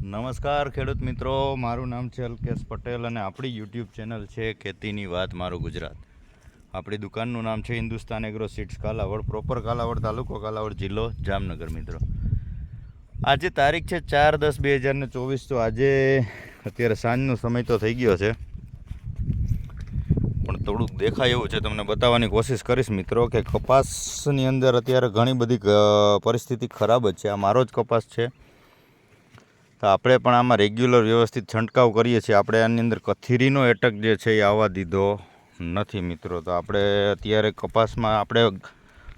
નમસ્કાર ખેડૂત મિત્રો, મારું નામ છે અલ્કેશ પટેલ અને આપણી યુટ્યુબ ચેનલ છે ખેતીની વાત મારું ગુજરાત. આપણી દુકાનનું નામ છે Hindustan agro seeds Kalavad proper Kalavad તાલુકો કાલાવડ જિલ્લો જામનગર મિત્રો. આજે તારીખ છે ચાર દસ બે હજાર ને ચોવીસ, તો આજે અત્યારે સાંજનો સમય તો થઈ ગયો છે. પણ થોડુંક દેખાય એવું છે, તમને બતાવવાની કોશિશ કરીશ મિત્રો, કે કપાસની અંદર અત્યારે ઘણી બધી પરિસ્થિતિ ખરાબ જ છે. આ મારો જ કપાસ છે. તો આપણે પણ આમાં રેગ્યુલર વ્યવસ્થિત છંટકાવ કરીએ છીએ. આપણે આની અંદર કથીરીનો એટક જે છે એ આવવા દીધો નથી મિત્રો. તો આપણે અત્યારે કપાસમાં આપણે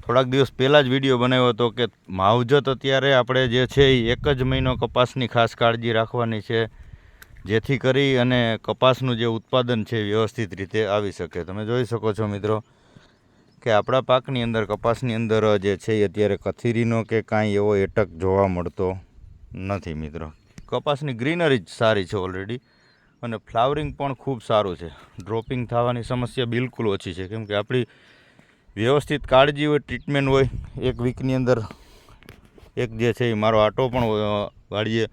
થોડાક દિવસ પહેલાં જ વીડિયો બનાવ્યો હતો કે માવજત અત્યારે આપણે જે છે એ એક જ મહિનો કપાસની ખાસ કાળજી રાખવાની છે, જેથી કરી અને કપાસનું જે ઉત્પાદન છે વ્યવસ્થિત રીતે આવી શકે. તમે જોઈ શકો છો મિત્રો કે આપણા પાકની અંદર, કપાસની અંદર જે છે એ અત્યારે કથીરીનો કે કાંઈ એવો એટક જોવા મળતો નથી મિત્રો. કપાસની ગ્રીનરી જ સારી છે ઓલરેડી અને ફ્લાવરિંગ પણ ખૂબ સારું છે. ડ્રોપિંગ થવાની સમસ્યા બિલકુલ ઓછી છે. કેમ કે આપણી વ્યવસ્થિત કાળજી હોય ટ્રીટમેન્ટ હોય, એક વીકની અંદર એક જે છે એ મારો આટો પણ વાળીએ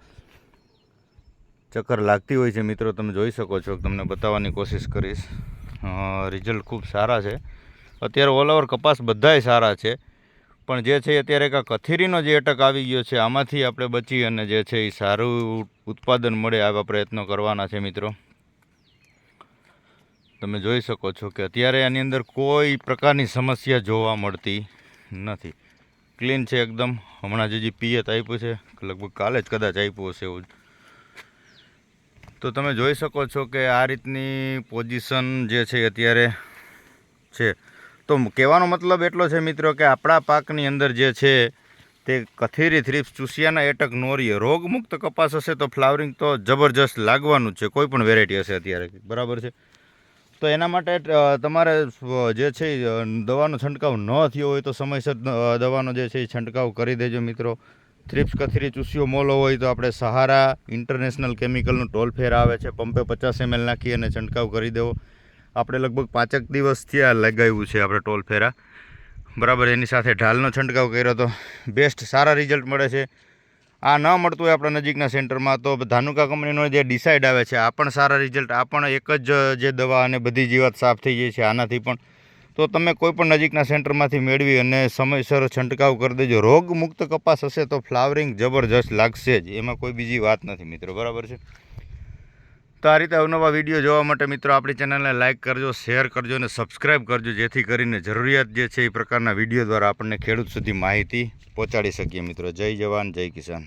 ચક્કર લાગતી હોય છે. મિત્રો, તમે જોઈ શકો છો. તમને બતાવવાની કોશિશ કરીશ. રિઝલ્ટ ખૂબ સારા છે. અત્યારે ઓલ ઓવર કપાસ બધાય સારા છે. પણ જે છે અત્યારે કાં કથીરીનો જે અટક આવી ગયો છે, આમાંથી આપણે બચી અને જે છે એ સારું ઉત્પાદન મળે આવા પ્રયત્નો કરવાના છે મિત્રો. તમે જોઈ શકો છો કે અત્યારે આની અંદર કોઈ પ્રકારની સમસ્યા જોવા મળતી નથી. ક્લીન છે એકદમ. હમણાં જે પિયત આપ્યું છે, લગભગ કાલે જ કદાચ આપ્યું હશે એવું તો તમે જોઈ શકો છો કે આ રીતની પોઝિશન જે છે અત્યારે છે. તો કહેવાનો મતલબ એટલો છે મિત્રો કે આપણા પાકની અંદર જે છે તે કથેરી થ્રીપ્સ ચૂસિયાના એટક નોરીએ રોગમુક્ત કપાસ હશે તો ફ્લાવરિંગ તો જબરજસ્ત લાગવાનું છે. કોઈ પણ વેરાયટી હશે અત્યારે. બરાબર છે? તો એના માટે તમારે જે છે દવાનો છંટકાવ ન થયો હોય તો સમયસર દવાનો જે છે એ છંટકાવ કરી દેજો મિત્રો. થ્રીપ્સ કથરી, ચૂસ્યો મોલો હોય તો આપણે સહારા ઇન્ટરનેશનલ કેમિકલનું ટોલ ફેર આવે છે. પંપે પચાસ એમએલ નાખી અને છંટકાવ કરી દેવો. આપણે લગભગ પાંચેક દિવસથી આ લગાવ્યું છે આપણે ટોલ ફેરા. બરાબર, એની સાથે ઢાલનો છંટકાવ કર્યો તો બેસ્ટ સારા રિઝલ્ટ મળે છે. આ ન મળતું હોય આપણા નજીકના સેન્ટરમાં તો ધાનુકા કંપનીનો જે ડિસાઇડ આવે છે, આ પણ સારા રિઝલ્ટ, આ પણ એક જ જે દવા અને બધી જીવાત સાફ થઈ જાય છે આનાથી પણ. તો તમે કોઈ પણ નજીકના સેન્ટરમાંથી મેળવી અને સમયસર છંટકાવ કરી દેજો. રોગમુક્ત કપાસ હશે તો ફ્લાવરિંગ જબરજસ્ત લાગશે જ. એમાં કોઈ બીજી વાત નથી મિત્રો, બરાબર છે? તો આ રીતે અવનવા વીડિયો જોવા માટે મિત્રો આપણી ચેનલને લાઇક કરજો, શેર કરજો અને સબસ્ક્રાઇબ કરજો, જેથી કરીને જરૂરિયાત જે છે એ પ્રકારના વીડિયો દ્વારા આપણને ખેડૂત સુધી માહિતી પહોંચાડી શકીએ મિત્રો. જય જવાન, જય કિસાન.